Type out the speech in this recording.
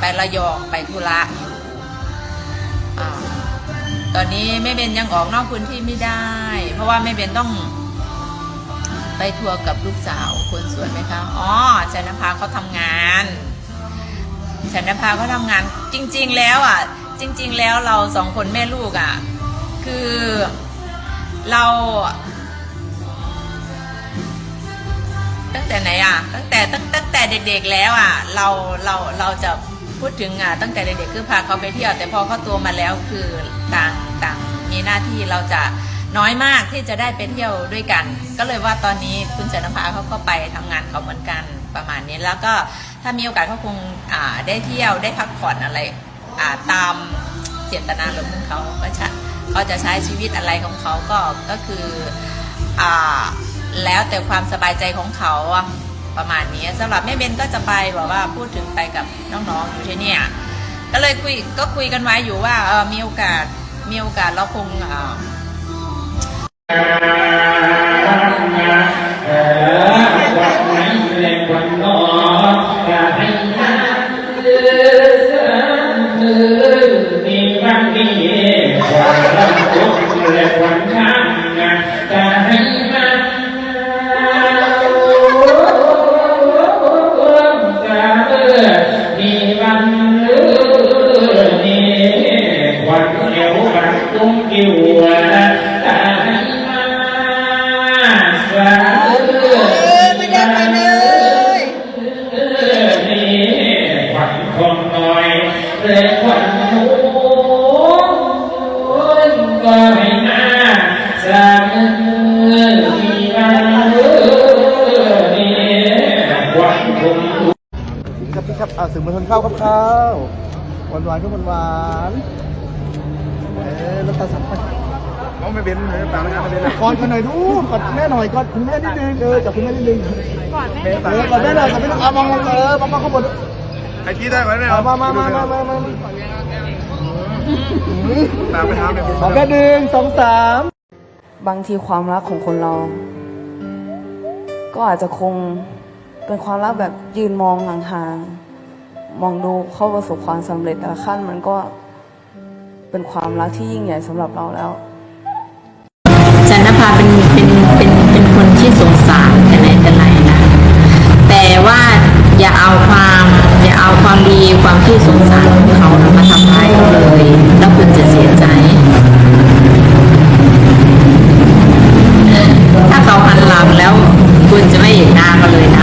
ไประยองไปธุระอ่ตอนนี้แม่เบนยังออกนอกพื้นที่ไม่ได้ เพราะว่าแม่เบนต้องไปทัวร์กับลูกสาวคนสวยไหมคะ อ๋อชันนภาเขาทำงานชันนภาเขาทำงานจริง ๆ แล้วอะ จริง ๆ แล้วเราสองคนแม่ลูกอะ คือเราตั้งแต่ไหนอะ ตั้งแต่ตั้งตั้งแต่เด็กๆแล้วอะ เราเราเราจะ พูดถึงอะตั้งแต่เด็กๆคือพาเขาไปเที่ยวแต่พอเขาโตมาแล้วคือต่างต่างมีหน้าที่เราจะน้อยมากที่จะได้ไปเที่ยวด้วยกัน ก็เลยว่าตอนนี้คุณจันทภาเขาก็ไปทำงานเขาเหมือนกันประมาณนี้แล้วก็ถ้ามีโอกาสเขาคงอ่าได้เที่ยวได้พักผ่อนอะไรอ่าตามเจตนารมของเขาก็จะเขาจะใช้ชีวิตอะไรของเขาก็ก็คืออ่าแล้วแต่ความสบายใจของเขา ประมาณนี้สำหรับแม่เบนก็จะไปแบบว่าพูดถึงไปกับน้องๆอยู่ที่เนี่ยก็เลยคุยก็คุยกันไว้อยู่ว่าเออมีโอกาสมีโอกาสเราคงอ่าวันไหนเออยากให้มาเลือนเธอมีวันนี้วันรับทุกและวันข้าง ครับพี่ครับอ่าสื่อมวลชนเข้าครับเข้าหวานหวานก็หวานหวาน ตาสัมผัสน้องไม่เป็นเลยตามงานไม่เป็นเลยกอดกันหน่อยดูกอดคุณแม่หน่อยกอดคุณแม่นิดนึงเออจับคุณแม่นิดนึงเมตเออกอดแม่หน่อยกอดแม่หน่อยเอามองมองเออมองมองข้างบนไอ้กี้ได้ไหมเนี่ยเอามามามามามามาตามไปทำเนี่ยขอแค่หนึ่งสองสามบางทีความรักของคนเรา ก็อาจจะคงเป็นความรักแบบยืนมองห่างๆมองดูเขาประสบความสำเร็จแต่ละขั้นมันก็ ป็นความรักที่ยิ่งใหญ่สำหรับเราแล้ว จันทภาเป็นเป็นเป็นเป็นคนที่สงสารแต่ไหนแต่ไรนะแต่ว่าอย่าเอาความอย่าเอาความดีความที่สงสารของเขานะมาทำร้ายเขเลยแล้วคุณจะเสียใจ ถ้าเขาหันหลังแล้วคุณจะไม่เห็นหน้าเขาเลย